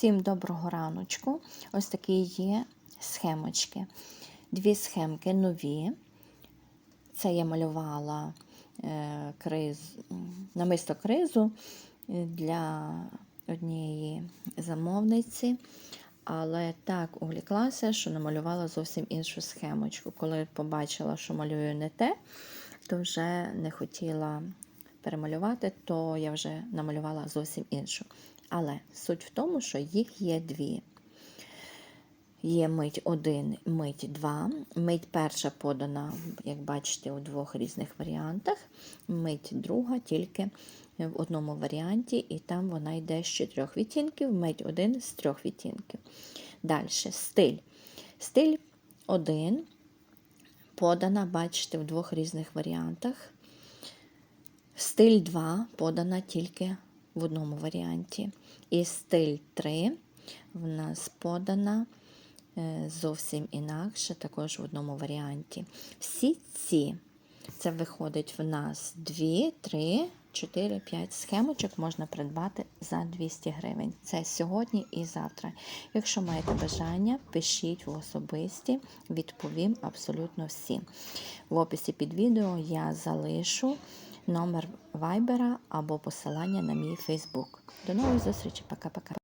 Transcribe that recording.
Всім доброго раночку. Ось такі є схемочки. Дві схемки нові. Це я малювала е, криз, намисто кризу е, для однієї замовниці. Але так увліклася, що намалювала зовсім іншу схемочку. Коли побачила, що малюю не те, то вже не хотіла перемалювати, то я вже намалювала зовсім іншу. Але суть в тому, що їх є дві. Є мить 1, мить 2. Мить перша подана, як бачите, у двох різних варіантах. Мить друга тільки в одному варіанті, і там вона йде з чотирьох відтінків, мить 1 з трьох відтінків. Далі стиль. Стиль 1 подана, бачите, в двох різних варіантах. Стиль 2 подана тільки в одному варіанті. І стиль 3 в нас подана е, зовсім інакше, також в одному варіанті. Всі ці, це виходить в нас 2, 3, 4, 5 схемочок можна придбати за 200 гривень. Це сьогодні і завтра. Якщо маєте бажання, пишіть в особисті, відповім абсолютно всім. В описі під відео я залишу номер вайбера або посилання на мій Фейсбук. До нових зустрічей, пока-пока.